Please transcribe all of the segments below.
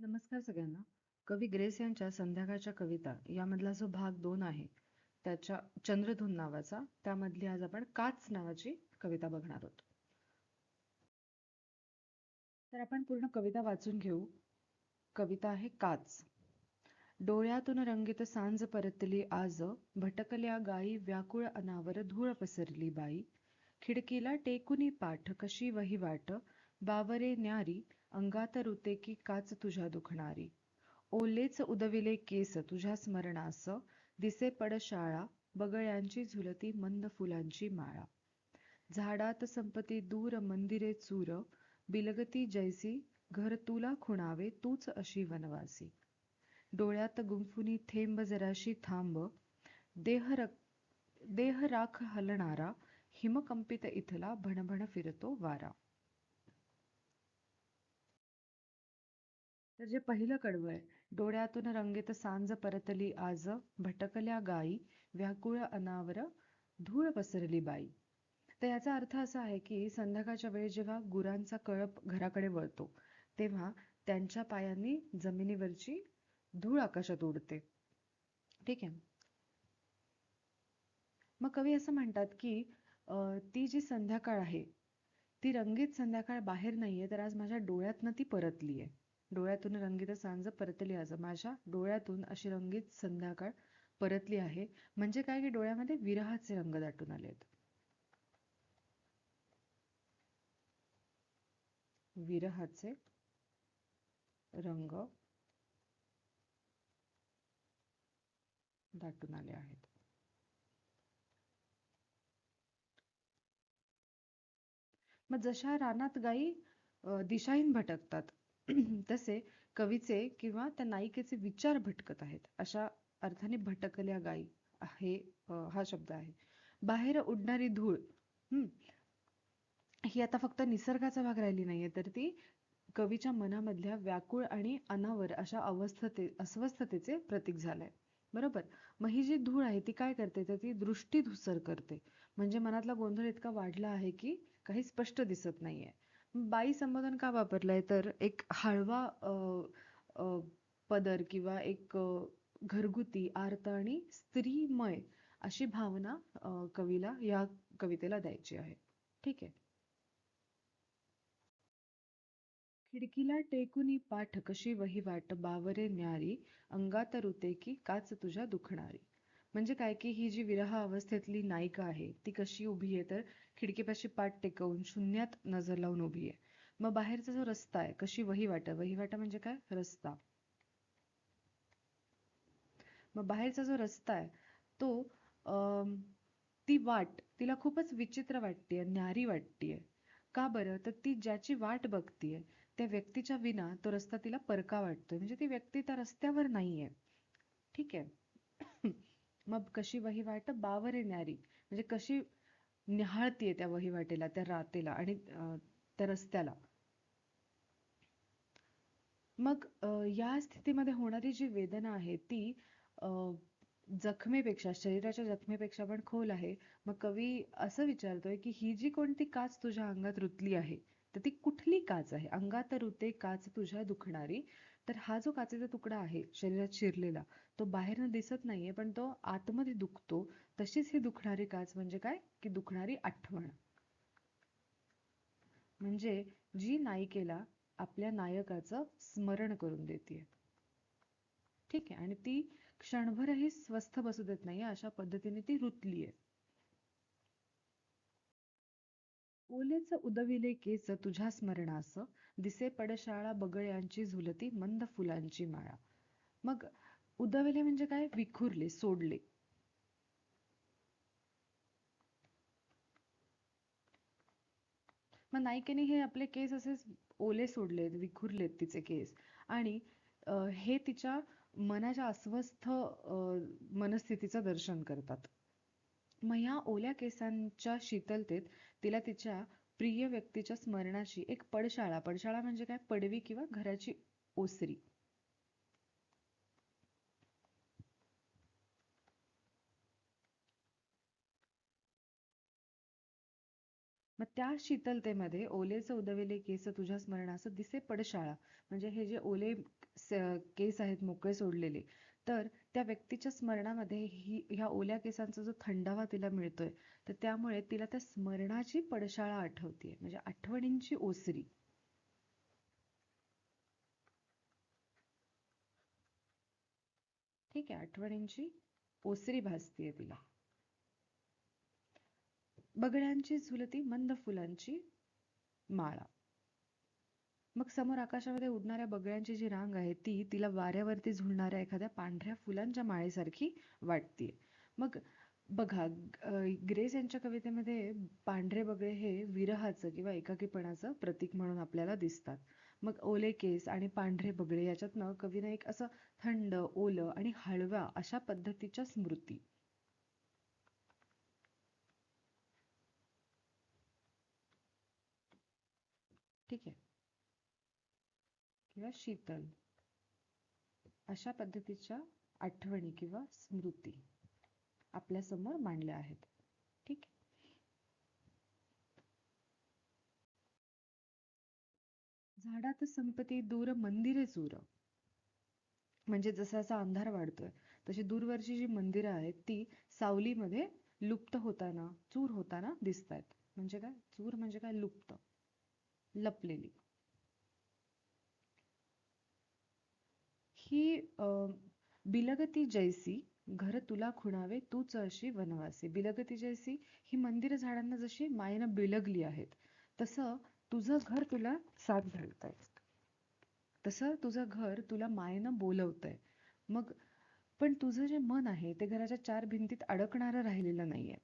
नमस्कार सगळ्यांना. कवी ग्रेस यांच्या संध्याकाळच्या कविता यामधला जो भाग दोन आहे त्याच्या चंद्रधून नावाचा त्यामधली आज आपण काच नावाची कविता बघणार आहोत. तर आपण पूर्ण कविता वाचून घेऊ. कविता आहे काच. डोळ्यातून रंगीत सांज परतली आज भटकल्या गाई व्याकुळ अनावर धूळ पसरली बाई. खिडकीला टेकुनी पाठ कशी वही वाट बावरे न्यारी अंगात रुते की काच तुझ्या दुखणारी. ओलेच उदविले केस तुझ्या स्मरणास. दिसे पडशाळा बगळ्यांची झुलती मंद फुलांची माळा. झाडात संपती दूर मंदिरे चूर बिलगती जैसी घर तुला खुणावे तूच अशी वनवासी. डोळ्यात गुंफुनी थेंब जराशी थांब देह देह राख हलणारा हिमकंपित इथला भणभण फिरतो वारा. तर जे पहिलं कडवं आहे डोळ्यातून रंगीत सांज परतली आज भटकल्या गाई व्याकुळ अनावर धूळ पसरली बाई. तर याचा अर्थ असा आहे की संध्याकाळच्या वेळी जेव्हा गुरांचा कळप घराकडे वळतो तेव्हा त्यांच्या पायांनी जमिनीवरची धूळ आकाशात उडते. ठीक आहे? मग कवी असं म्हणतात की ती जी संध्याकाळ आहे ती रंगीत संध्याकाळ बाहेर नाहीये तर आज माझ्या डोळ्यातनं ती परतली आहे डोळ्यातून रंगीत सांज परतली आज. माझ्या डोळ्यातून अशी रंगीत संध्याकाळ परतली आहे. म्हणजे काय की डोळ्यामध्ये विरहाचे रंग दाटून आलेत विरहाचे रंग दाटून आले आहेत. मग जशा रानात गायी दिशाहीन भटकतात तसे कवीचे किंवा त्या नायिकेचे विचार भटकत आहेत. अशा अर्थाने भटकल्या गायी हे हा शब्द आहे. बाहेर उडणारी धूळ हम्म ही आता फक्त निसर्गाचा भाग राहिली नाहीये तर ती कवीच्या मनामधल्या व्याकुळ आणि अनावर अशा अवस्थते अस्वस्थतेचे प्रतीक झालंय. बरोबर? मग ही जी धूळ आहे ती काय करते? तर ती दृष्टी धुसर करते. म्हणजे मनातला गोंधळ इतका वाढला आहे की काही स्पष्ट दिसत नाहीये. बाई संबोधन का वापरलंय? तर एक हळवा पदर किंवा एक घरगुती आर्त आणि स्त्रीमय अशी भावना कवीला या कवितेला द्यायची आहे. ठीक आहे. खिडकीला टेकुनी पाठ कशी वहिवाट बावरे न्यारी अंगात रुते की काच तुझ्या दुखणारी. म्हणजे काय की ही जी विरह अवस्थेतली नायिका आहे ती कशी उभी आहे तर खिडकीपाशी पाठ टेकवून शून्यात नजर लावून उभी आहे. मग बाहेरचा जो रस्ता आहे कशी वहिवाट वहिवाट म्हणजे काय? रस्ता. मग बाहेरचा जो रस्ता आहे तो ती वाट तिला खूपच विचित्र वाटतेय न्यारी वाटतेय. का बरं? तर ती ज्याची वाट बघतीये त्या व्यक्तीच्या विना तो रस्ता तिला परका वाटतोय. म्हणजे ती व्यक्ती त्या रस्त्यावर नाहीये. ठीक आहे? मग कशी वहिवाट बावरे न्यारी. म्हणजे कशी निहाळतीये त्या वहीवाटेला त्या रातेला आणि त्या रस्त्याला. मग या स्थितीमध्ये होणारी जी वेदना आहे ती जखमेपेक्षा शरीराच्या जखमेपेक्षा पण खोल आहे. मग कवी असं विचारतोय की ही जी कोणती काच तुझ्या अंगात रुतली आहे तर ती कुठली काच आहे? अंगात रुते काच तुझ्या दुखणारी. तर हा जो काचेचा तुकडा आहे शरीरात शिरलेला तो बाहेरनं दिसत नाहीये पण तो आतमध्ये दुखतो. तशीच ही दुखणारी काच म्हणजे काय? की दुखणारी आठवण. म्हणजे जी नायिकेला आपल्या नायकाचं स्मरण करून देते ठीक आहे? आणि ती क्षणभरही स्वस्थ बसू देत नाही अशा पद्धतीने ती रुतली आहे ओलेच उदविले केस तुझ्या स्मरणास. दिसे पडशाळा बगळ्यांची झुलती मंद फुलांची माळा. मग उदविले म्हणजे काय? विखुरले सोडले. मग नायिकेने हे आपले केस असेच ओले सोडलेत विखुरलेत तिचे केस. आणि हे तिच्या मनाच्या अस्वस्थ मनस्थितीचं दर्शन करतात. मग ह्या ओल्या केसांच्या शीतलतेत तिला तिच्या प्रिय व्यक्तीच्या स्मरणाची एक पडशाळा पडशाळा म्हणजे काय? पडवी किंवा घराची ओसरी. मग त्या शीतलतेमध्ये ओलेचं उदविले केस तुझ्या स्मरणास दिसे पडशाळा. म्हणजे हे जे ओले केस आहेत मोकळे सोडलेले तर त्या व्यक्तीच्या स्मरणामध्ये ही ह्या ओल्या केसांचा जो थंडावा तिला मिळतोय तर त्यामुळे तिला त्या स्मरणाची पडशाळा आठवते म्हणजे आठवणींची ओसरी. ठीक आहे आठवणींची ओसरी भासतीये तिला. बगड्यांची झुलती मंद फुलांची माळा. मग समोर आकाशामध्ये उडणाऱ्या बगळ्यांची जी रांग आहे ती तिला वाऱ्यावरती झुलणाऱ्या एखाद्या पांढऱ्या फुलांच्या माळेसारखी वाटते. मग बघा ग्रेस यांच्या कवितेमध्ये पांढरे बगळे हे विरहाचं किंवा एकाकीपणाचं प्रतीक म्हणून आपल्याला दिसतात. मग ओले केस आणि पांढरे बगळे याच्यातनं कवीने एक असं थंड ओलं आणि हळव्या अशा पद्धतीच्या स्मृती. ठीक आहे. किंवा शीतल. अशा पद्धतीच्या आठवणी किंवा स्मृती आपल्यासमोर मांडल्या आहेत. ठीक झाडात संपत्ती दूर मंदिरे चूर. म्हणजे जसा असा अंधार वाढतोय तशी दूरवरची जी मंदिरं आहेत ती सावलीमध्ये लुप्त होताना चूर होताना दिसत आहेत म्हणजे काय? चूर म्हणजे काय? लुप्त. लपलेली. ही बिलगती जैसी घर तुला खुणावे तूच अशी वनवासी. बिलगती जैसी ही मंदिर झाडांना जशी मायेनं बिलगली आहेत तसं तुझं घर तुला साथ घालतंय तसं तुझं घर तुला मायेनं बोलवतंय. मग पण तुझं जे मन आहे ते घराच्या चार भिंतीत अडकणारं राहिलेलं नाहीये.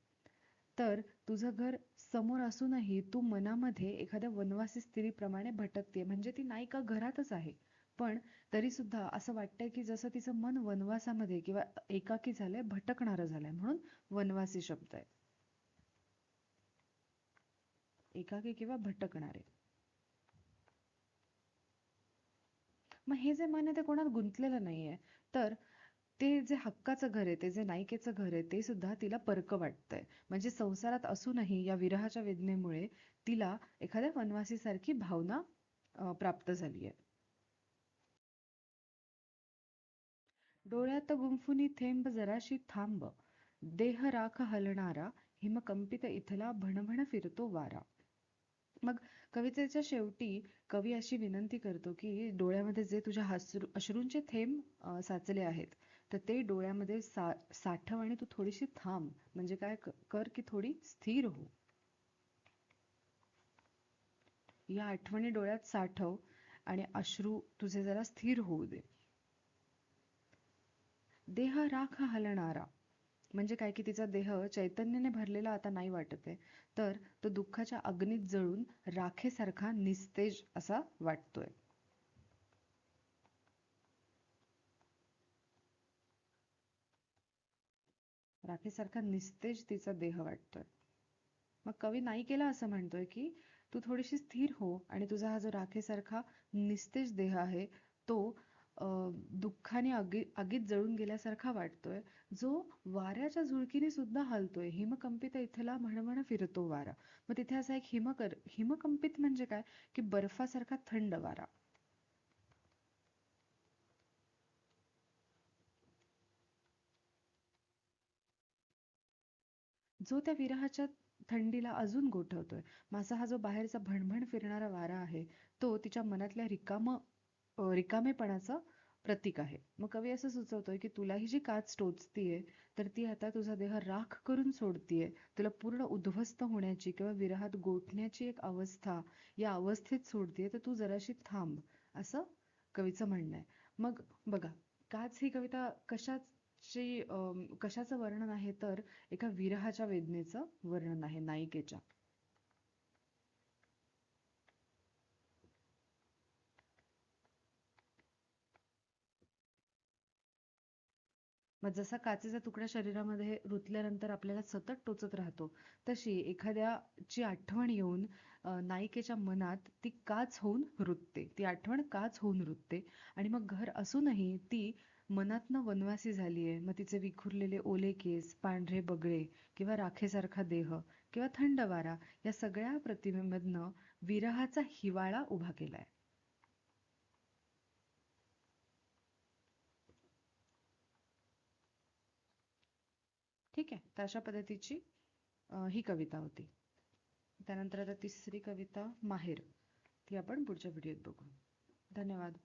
तर तुझं घर समोर असूनही तू मनामध्ये एखाद्या वनवासी स्त्रीप्रमाणे भटकते म्हणजे ती नायिका घरातच आहे. पण तरी सुद्धा असं वाटतंय की जसं तिचं मन वनवासामध्ये किंवा एकाकी झालंय भटकणारं झालंय म्हणून वनवासी शब्द आहे. एकाकी किंवा भटकणारे. मग हे जे मन आहे ते कोणात गुंतलेलं नाहीये. तर ते जे हक्काचं घर आहे ते जे नायिकेचं घर आहे ते सुद्धा तिला परक वाटतंय. म्हणजे संसारात असूनही या विरहाच्या वेदनेमुळे तिला एखाद्या वनवासीसारखी भावना प्राप्त झाली आहे डोळ्यात गुंफुनी थेंब जराशी थांब. देह राख हलणारा हिमकंपित इथला भणभण फिरतो वारा. मग कवितेच्या शेवटी कवी अशी विनंती करतो की डोळ्यामध्ये जे तुझ्या हसरू अश्रूंचे थेंब साचले आहेत तर ते डोळ्यामध्ये सा साठव आणि तू थोडीशी थांब. म्हणजे काय? कर की थोडी स्थिर हो. या आठवणी डोळ्यात साठव आणि अश्रू तुझे जरा स्थिर होऊ दे. देह राख हलणारा. म्हणजे काय की तिचा देह चैतन्याने भरलेला आता नाही वाटत आहे. तर तो दुःखाच्या अग्नीत जळून राखेसारखा निस्तेज असा वाटतोय. राखेसारखा निस्तेज तिचा देह वाटतोय. मग कवी नाही केला असं म्हणतोय की तू थोडीशी स्थिर हो आणि तुझा हा जो राखेसारखा निस्तेज देह आहे तो दुःखाने आगी आगीत जळून गेल्यासारखा वाटतोय. जो वाऱ्याच्या झुळकीने सुद्धा हलतोय. हिमकंपित इथला म्हणमण फिरतो वारा. मग तिथे असा एक हिमकर हिमकंपित म्हणजे काय? की बर्फासारखा थंड वारा. जो त्या विरहाच्या थंडीला अजून गोठवतोय. माझा हा जो बाहेरचा भणभण फिरणारा वारा आहे तो तिच्या मनातल्या रिकाम रिकामेपणाचं प्रतीक आहे. मग कवी असं सुचवतोय की तुला ही जी काच टोचतीये तर ती आता तुझा देह राख करून सोडतीये. तुला पूर्ण उद्ध्वस्त होण्याची किंवा विरहात गोठण्याची एक अवस्था या अवस्थेत सोडतीये तर तू जराशी थांब असं कवीचं म्हणणं आहे. मग बघा काच ही कविता कशाची कशाचं वर्णन आहे? तर एका विरहाच्या वेदनेचं वर्णन आहे नायिकेच्या. मग जसा काचेचा तुकडा शरीरामध्ये रुतल्यानंतर आपल्याला सतत टोचत राहतो तशी एखाद्याची आठवण येऊन नायिकेच्या मनात ती काच होऊन रुतते. ती आठवण काच होऊन रुतते. आणि मग घर असूनही ती मनातनं वनवासी झालीये. मग तिचे विखुरलेले ओले केस पांढरे बगळे किंवा राखेसारखा देह किंवा थंड वारा या सगळ्या प्रतिमेमधनं विरहाचा हिवाळा उभा केलाय. ठीक आहे. तर अशा पद्धतीची ही कविता होती. त्यानंतर आता तिसरी कविता माहेर. ती आपण पुढच्या व्हिडिओत बघू. धन्यवाद.